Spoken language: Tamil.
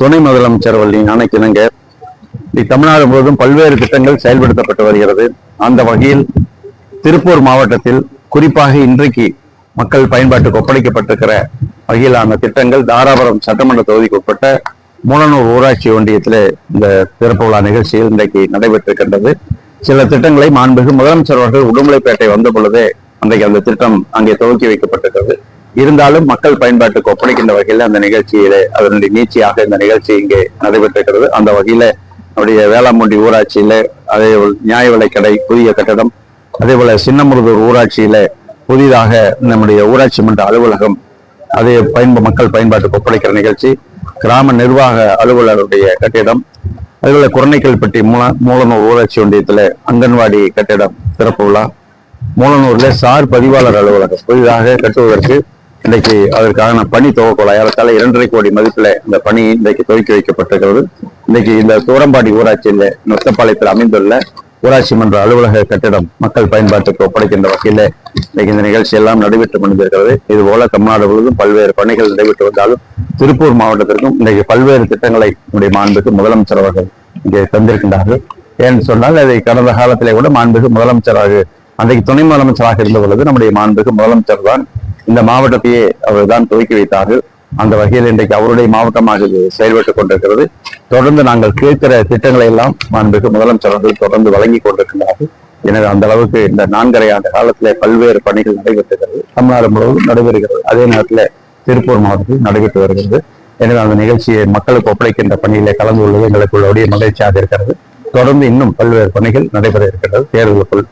துணை முதலமைச்சர் வழி ஞானக்கிழங்க தமிழ்நாடு முழுவதும் பல்வேறு திட்டங்கள் செயல்படுத்தப்பட்டு வருகிறது. அந்த வகையில் திருப்பூர் மாவட்டத்தில் குறிப்பாக இன்றைக்கு மக்கள் பயன்பாட்டுக்கு ஒப்படைக்கப்பட்டிருக்கிற வகையிலான திட்டங்கள் தாராபுரம் சட்டமன்ற தொகுதிக்கு உட்பட்ட மூலனூர் ஊராட்சி ஒன்றியத்தில் இந்த திறப்பு விழா நிகழ்ச்சியில் இன்றைக்கு நடைபெற்றிருக்கின்றது. சில திட்டங்களை மாண்புமிகு முதலமைச்சர் அவர்கள் உடுமலைப்பேட்டை வந்த பொழுதே அன்றைக்கு அந்த திட்டம் அங்கே துவக்கி வைக்கப்பட்டிருக்கிறது. இருந்தாலும் மக்கள் பயன்பாட்டுக்கு ஒப்படைக்கின்ற வகையில் அந்த நிகழ்ச்சியிலே அதனுடைய நீச்சியாக இந்த நிகழ்ச்சி இங்கே நடைபெற்றிருக்கிறது. அந்த வகையில நம்முடைய வேளாங்குண்டி ஊராட்சியில அதே நியாய விலைக்கடை புதிய கட்டடம் அதே போல சின்னமுருதூர் ஊராட்சியில புதிதாக நம்முடைய ஊராட்சி மன்ற அலுவலகம் அதே பயன்ப மக்கள் பயன்பாட்டுக்கு ஒப்படைக்கிற நிகழ்ச்சி கிராம நிர்வாக அலுவலருடைய கட்டிடம் அதுபோல குரணைக்கல்பட்டி மூல மூலனூர் ஊராட்சி ஒன்றியத்தில் அங்கன்வாடி கட்டிடம் திறப்பு விழா மூலனூரில் சார் பதிவாளர் அலுவலகம் புதிதாக கட்டுவதற்கு இன்றைக்கு அதற்கான பணி துவக்கோல ஏறத்தாழ இரண்டரை கோடி மதிப்பில் இந்த பணி இன்றைக்கு துவக்கி வைக்கப்பட்டிருக்கிறது. இன்றைக்கு இந்த தூரம்பாடி ஊராட்சியில் நொத்தப்பாளையத்தில் அமைந்துள்ள ஊராட்சி மன்ற அலுவலக கட்டிடம் மக்கள் பயன்பாட்டுக்கு ஒப்படைக்கின்ற வகையில இன்னைக்கு இந்த நிகழ்ச்சி எல்லாம் நடைபெற்று முடிந்திருக்கிறது. இது போல தமிழ்நாடு முழுவதும் பல்வேறு பணிகள் நடைபெற்று வந்தாலும் திருப்பூர் மாவட்டத்திற்கும் இன்றைக்கு பல்வேறு திட்டங்களை நம்முடைய மாண்புக்கு முதலமைச்சர் அவர்கள் இங்கே தந்திருக்கின்றார்கள். ஏன்னு சொன்னால் அதை கடந்த காலத்திலே கூட மாண்புக்கு முதலமைச்சராக அன்றைக்கு துணை முதலமைச்சராக இருந்த பொழுது நம்முடைய மாண்புக்கு முதலமைச்சர் தான் இந்த மாவட்டத்தையே அவர் தான் துவக்கி வைத்தார்கள். அந்த வகையில் இன்றைக்கு அவருடைய மாவட்டமாக இது செயல்பட்டுக் கொண்டிருக்கிறது. தொடர்ந்து நாங்கள் கேட்கிற திட்டங்களை எல்லாம் மாண்புக்கு முதலமைச்சர் அவர்கள் தொடர்ந்து வழங்கி கொண்டிருக்கிறார்கள் எனவே அந்த அளவுக்கு இந்த நான்கரை ஆண்டு காலத்திலே பல்வேறு பணிகள் நடைபெற்றுகிறது. தமிழ்நாடு முழுவதும் நடைபெறுகிறது. அதே நேரத்தில் திருப்பூர் மாவட்டத்தில் நடைபெற்று வருகிறது. எனவே அந்த நிகழ்ச்சியை மக்களுக்கு ஒப்படைக்கின்ற பணியிலே கலந்து கொள்வது எங்களுக்கு உள்ளபடிய மகிழ்ச்சியாக இருக்கிறது. தொடர்ந்து இன்னும் பல்வேறு பணிகள் நடைபெற இருக்கின்றது. தேர்தலுக்குள்.